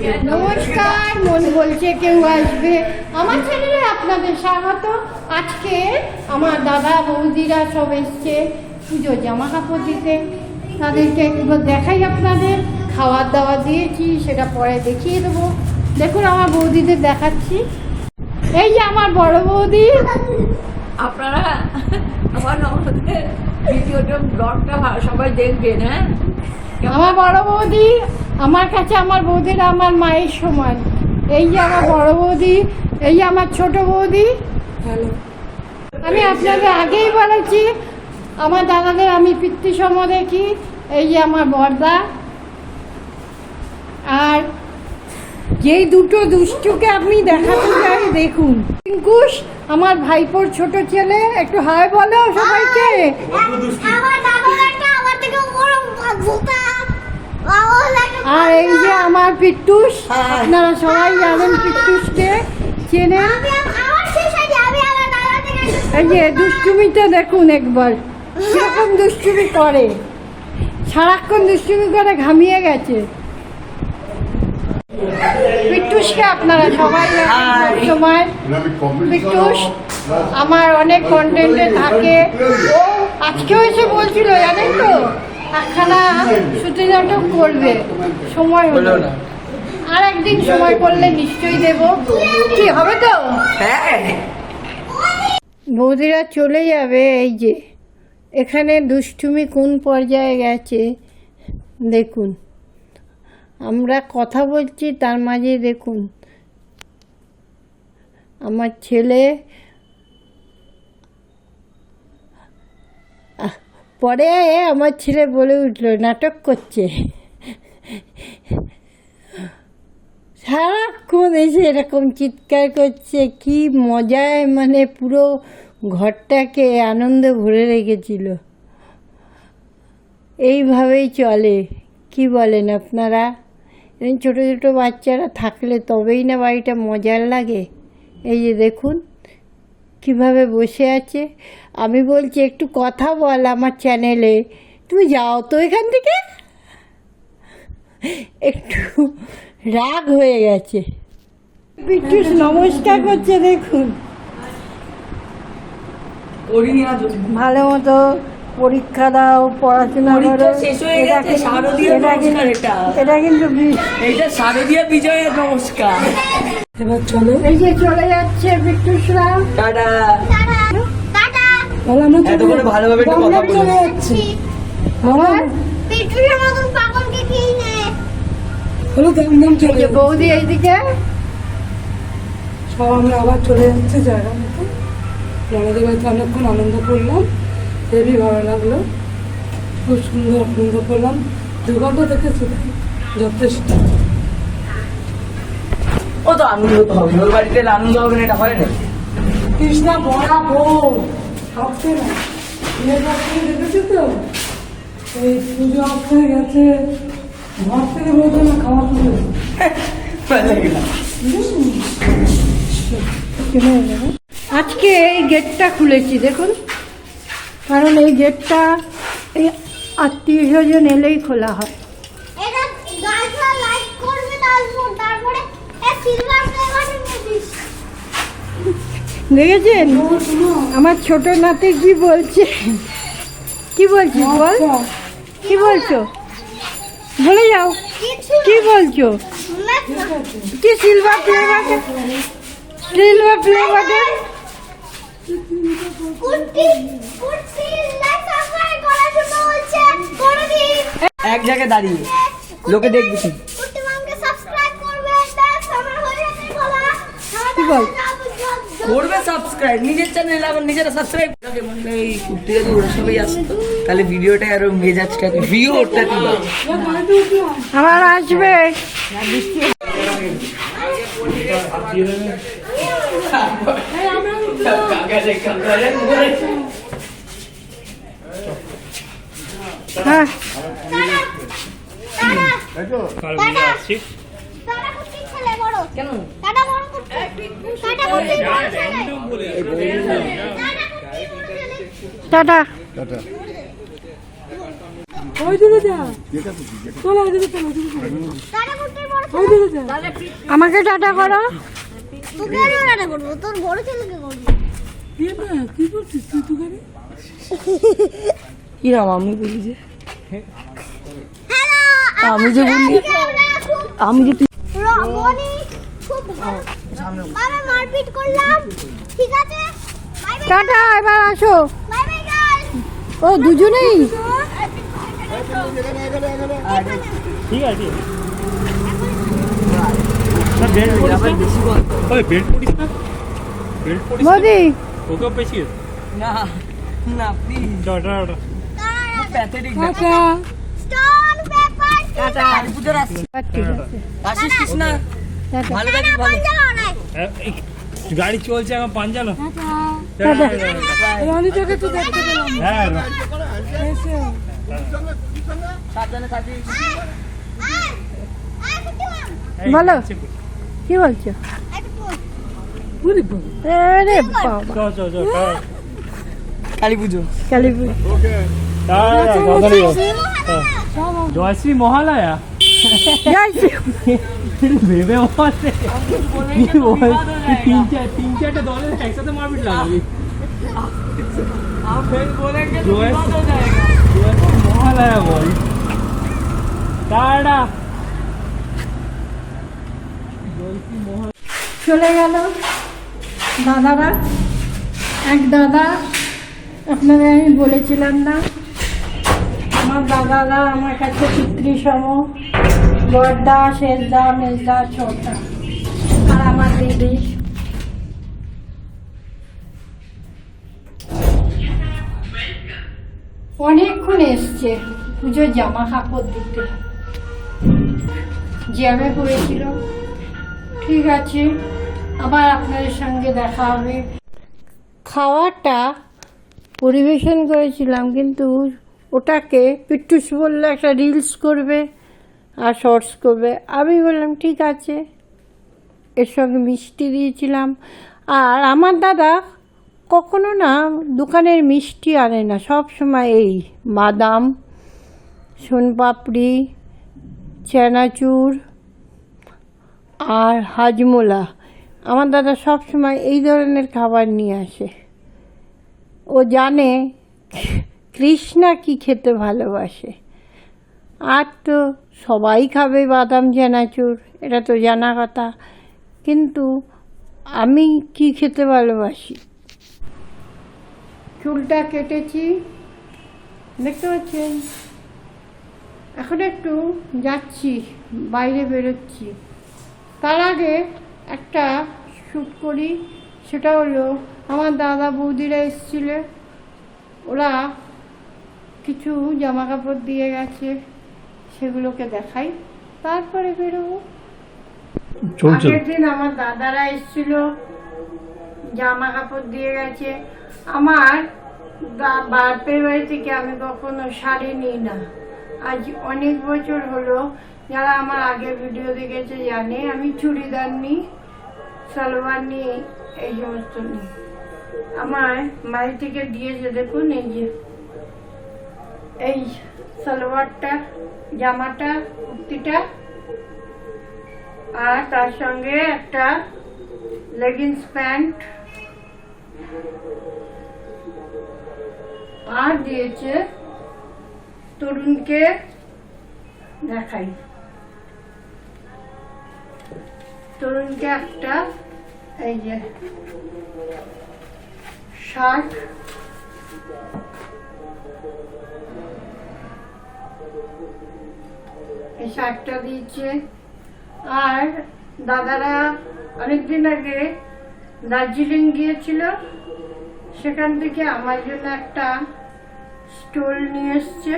নমস্কার, মন বলছে কেউ আসবে। আমার চ্যানেলে আপনাদের স্বাগত। আজকে আমার দাদা বৌদিরা সব এসছে পুজো জামা কাপড় দিতে। তাদেরকে একবার দেখাই আপনাদের। খাওয়ার দাওয়া দিয়েছি, সেটা পরে দেখিয়ে দেবো। দেখুন, আমার বৌদিদের দেখাচ্ছি। এই যে আমার বড় বৌদি। আপনারা আমার আমাদের ভিডিওটা ব্লগটা সবাই দেখবেন হ্যাঁ? আমার বড় বৌদি আমার কাছে আমার বৌদিরা আমার মায়ের সমান। এই যে আমার বড় বৌদি এই আমার ছোট বৌদি। আমি আপনাদের আগেই বলেছি আমার দাদাদের আমি পিতৃসম দেখি এই যে আমার বর্দা। আর যেই দুটো দুষ্টুকে আপনি দেখাতে চাই দেখুন। পিঙ্কুশ আমার ভাইপোর ছোট ছেলে একটু হাই বলো সবাইকে। আর এই যে আমার পিট্টুস আপনারা সবাই জানেন পিট্টুসকে একটু- এই যে দুষ্টুমিটা দেখুন একবার কীরকম দুষ্টুমি করে। সারাক্ষণ দুষ্টুমি করে ঘামিয়ে গেছে। পিট্টুসকে আপনারা সবাই সময়। পিট্টুস আমার অনেক কন্টেন্টে থাকে। ও আজকেও এসে বলছিল জানেন তো একখানা শ্রুতি নাটক করবে। সময় হলো না। আর একদিন সময় করলে নিশ্চয়ই দেব। কি হবে তো? বৌদিরা চলে যাবে এই যে। এখানে দুষ্টুমি কোন পর্যায়ে গেছে? দেখুন। আমরা কথা বলছি, তার মাঝে দেখুন। আমার ছেলে পরে আমার ছেলে বলে উঠল, নাটক করছে। সারাক্ষণ এসে এরকম চিৎকার করছে, কি মজায় মানে পুরো ঘরটাকে আনন্দে ভরে রেখেছিল। এইভাবেই চলে, কি বলেন আপনারা? ছোটো ছোটো বাচ্চারা থাকলে তবেই না বাড়িটা মজার লাগে। এই যে দেখুন কীভাবে বসে আছে। আমি বলছি একটু কথা বল আমার চ্যানেলে। তুমি যাও তো এখান থেকে। একটু রাগ হয়ে গেছে। বিট্টুস নমস্কার করছে দেখুন। ভালো মতো পরীক্ষা দাও পড়াশোনা করো। শেষ হয়ে গেছে, শারদীয় এটা নমস্কার এটা। এটা কিন্তু এইটা শারদীয়া বিজয়ের নমস্কার। এবার চলো। এই যে চলে যাচ্ছে বিট্টুসরা টাটা। টাটা। টাটা এত করে ভালোভাবে একটা কথা যাচ্ছি। মতন পাগলকে খেয়ে নেয় হলো দমদম চলে বৌদি এইদিকে। সব আমরা আবার চলে যাচ্ছে জায়গা মতো। আমাদের বাড়িতে অনেকক্ষণ আনন্দ করলাম। হেবি ভালো লাগল। খুব সুন্দর আনন্দ করলাম। দু ঘণ্টা থেকে সেটাই যথেষ্ট। ও তো আনন্দ তো হবে। ওর বাড়িতে আনন্দ হবে না এটা হয় না? কৃষ্ণা বড়া বউ ভাবছে না। মেয়ের দেখেছি তো? এই পুজো আসতে গেছে। ঘর থেকে বলছে না খাওয়া তুলে আজকে এই গেটটা খুলেছি দেখুন। কারণ এই গেটটা এই আত্মীয় স্বজন এলেই খোলা হয়। দেখেছেন? আমার ছোট নাতি কি বলছে? কি বলছিস বল? কি বলছো? বলে যাও। কি বলছো? কি silver play button silver play button kurti kurti like subscribe করার জন্য বলছে করে দিন এক জায়গায় দাঁড়িয়ে লোকে দেখবি কি? সাবস্ক্রাইব করবে আমার হয়ে গেছে বলা কি বল? করবে সাবস্ক্রাইব নিজের চ্যানেল আবার নিজেরা সাবস্ক্রাইব এই কুর্তি যদি ওরা সবাই আসতো তাহলে ভিডিওটা আরও মেজাজটা ভিউ ওঠতে তুলো আবার আসবে হ্যাঁ টাটা টাটা। কুর্তি ছেলে বড় কেন টাটা টাটা কুর্তি বড় ছেলে টাটা কুর্তি বড় ছেলে টাটা ওই দিকে যা চলো ওই দিকে চলো ওই দিকে চলো। টাটা করতে বড় ওই দিকে যা আমাকে টাটা করো। তোকে টাটা করব, তোর বড় ছেলেকে কি করছিস তুই কিরাম আমি বলি যে আমি যে বলি আমি যে তুই রমণী খুব ভালো। আমি মারপিট করলাম। ঠিক আছে? বাই বাই টাটা এবার আসো। বাই বাই গাইস ও দুজনেই? ঠিক আছে পরিস না বেল্ট পরিস না বেল্ট পরিস না মোদি তোকেও পেয়েছি না না please tata pathetic tata stone paper tata পুজোর আসছিস আসিস কৃষ্ণা ভালো থাকিস ভালো গাড়ি চলছে এখন পাঞ্জালো রনিতাকে তো দেখতে পেলাম হ্যাঁ বলো। কি বলছো বুড়ি বাবা। কালী পুজো কালীপুর টাটা, তাড়াতাড়ি জয়শ্রী মহালয়া। ভেবে তিন চার তিন চারটে দলের একসাথে মারপিট লাগাবি। জয়শ্রী জয়শ্রী মহালয়া বল। টাটা চলে গেল। দাদারা, এক দাদা, আপনাদের আমি বলেছিলাম না, আমার দাদারা আমার কাছে পিতৃসম বড়দা শেষদা মেজদা ছোটদা আর আমার দিদি। অনেকক্ষণ এসছে পুজোর জামা কাপড় দিতে। জ্যামে পড়েছিল। ঠিক আছে। আবার আপনাদের সঙ্গে দেখা হবে। খাওয়াটা পরিবেশন করেছিলাম, কিন্তু ওটাকে পিট্টুস বলল একটা রিলস করবে আর শর্টস করবে। আমি বললাম, ঠিক আছে। এর সঙ্গে মিষ্টি দিয়েছিলাম। আর আমার দাদা কখনো না দোকানের মিষ্টি আনে না, সব সময় এই বাদাম, সোনপাপড়ি, চানাচুর আর হাজমোলা। আমার দাদা সব সময় এই ধরনের খাবার নিয়ে আসে। ও জানে কৃষ্ণা কি খেতে ভালোবাসে। আর তো সবাই খাবে বাদাম, চানাচুর, এটা তো জানা কথা। কিন্তু আমি কি খেতে ভালোবাসি? চুলটা কেটেছি, দেখতে পাচ্ছেন? এখন একটু যাচ্ছি, বাইরে বেরোচ্ছি। তার আগে একটা শ্যুট করি সেটা হলো আমার দাদা বৌদিরা এসেছিল। ওরা কিছু জামা কাপড় দিয়ে গেছে সেগুলোকে দেখাই। তারপরে বেরোবো। আগের দিন আমার দাদারা এসেছিল জামা কাপড় দিয়ে গেছে। আমার বাপের বাড়ি থেকে আমি কখনো শাড়ি নিই না। আজ অনেক বছর হলো যারা আমার আগের ভিডিও দেখেছে জানে, আমি চুড়িদার নিই সালোয়ার নিই এই সমস্ত নিই আমার বাড়ি থেকে দিয়েছে দেখুন, এই যে। এই সালোয়ারটা, জামাটা, কুর্তিটা, আর তার সঙ্গে একটা লেগিংস প্যান্ট আর দিয়েছে তরুণকে দেখাই। তরুণকে একটা, এই যে শার্ট এই শার্টটা দিয়েছে। আর দাদারা অনেকদিন আগে দার্জিলিং গিয়েছিল, সেখান থেকে আমার জন্য একটা স্টোল নিয়ে এসছে।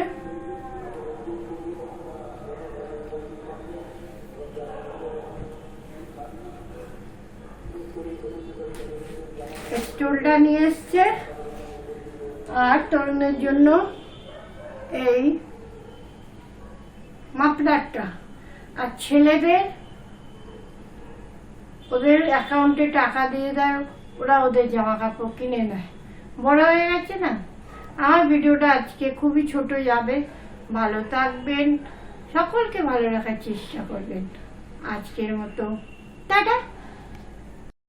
স্টোলটা নিয়ে এসছে আর তরুণের জন্য এই মাফলারটা। আর ছেলেদের ওদের অ্যাকাউন্টে টাকা দিয়ে দেয়, ওরা ওদের জামা কাপড় কিনে নেয়। বড় হয়ে গেছে না? আমার ভিডিওটা আজকে খুবই ছোট যাবে। ভালো থাকবেন, সকলকে ভালো রাখার চেষ্টা করবেন। আজকের মতো। টাটা!